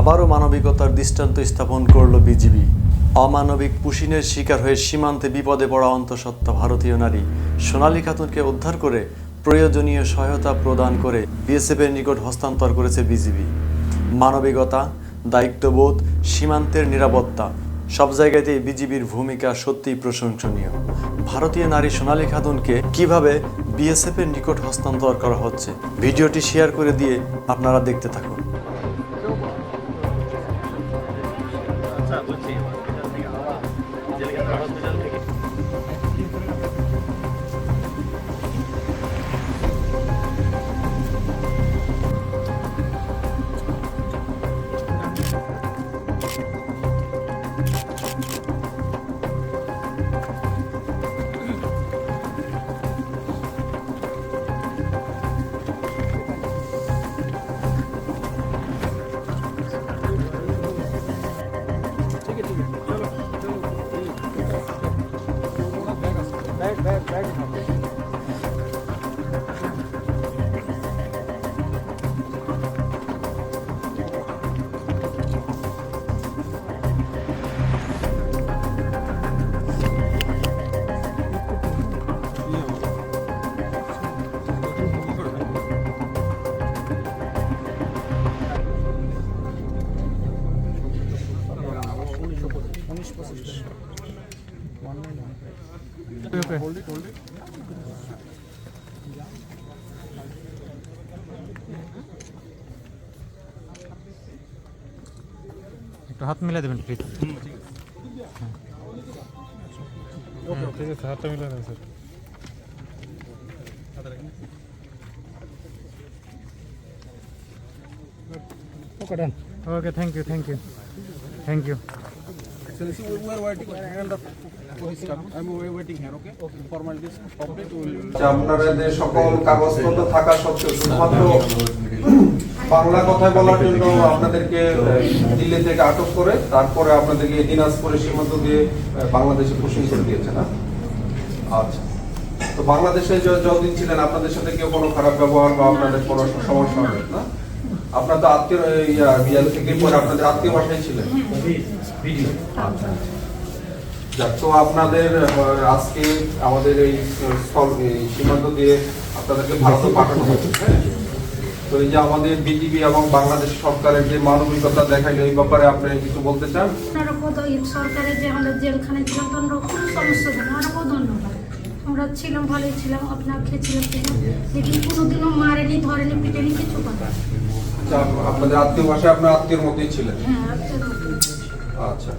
আবারও মানবিকতার দৃষ্টান্ত স্থাপন করল বিজিবি। অমানবিক পুশিনের শিকার হয়ে সীমান্তে বিপদে পড়া অন্তঃসত্ত্বা ভারতীয় নারী সোনালী খাতুনকে উদ্ধার করে প্রয়োজনীয় সহায়তা প্রদান করে বিএসএফের নিকট হস্তান্তর করেছে বিজিবি। মানবিকতা, দায়িত্ববোধ, সীমান্তের নিরাপত্তা, সব জায়গাতেই বিজিবির ভূমিকা সত্যিই প্রশংসনীয়। ভারতীয় নারী সোনালী খাতুনকে কীভাবে বিএসএফের নিকট হস্তান্তর করা হচ্ছে, ভিডিওটি শেয়ার করে দিয়ে আপনারা দেখতে থাকুন। আচ্ছা বলছি হসপিটাল থেকে একটু হাত মিলাই দেবেন প্লিজ ঠিক আছে হাতটা মিলাই দেবেন sir Okay, done. Okay thank you thank you thank you Excellency, we we are waiting the. I'm waiting here, okay? Formalities complete, আপনাদের সকল কাগজপত্র থাকা সত্ত্বেও শুধুমাত্র বাংলা বলার জন্য আপনাদেরকে দিল্লি থেকে আটক করে তারপরে আপনাদেরকে দিনাজপুরে সীমান্ত দিয়ে বাংলাদেশে পুষিং করে দিয়েছে না আচ্ছা তো বাংলাদেশে যতদিন ছিলেন আপনাদের সাথে কেউ কোনো খারাপ ব্যবহার বা আপনাদের কোনো সমস্যা হবে না আপনার তো আত্মীয় থেকে পরে আপনাদের আত্মীয় বাসায় ছিলেন। যাক, তো আপনাদের আজকে আমাদের এই সীমান্ত দিয়ে আপনাদেরকে ভারতে পাঠানো হচ্ছে হ্যাঁ? তো এই যে আমাদের বিজিবি এবং বাংলাদেশ সরকারের যে মানবিকতা দেখাইলো এই ব্যাপারে আপনি কিছু বলতে চান? সরকারের যে আমাদের সমস্যা, ধন্যবাদ। আমরা ছিলাম ভালোই ছিলাম আপনার খেয়েছিলাম ছিলাম লেকিন কোনোদিনও মারেনি ধরেনি পিটেনি কিছু কথা আচ্ছা, আপনাদের আত্মীয় ভাষায় আপনার আত্মীয়র মতোই ছিলেন? হ্যাঁ আচ্ছা।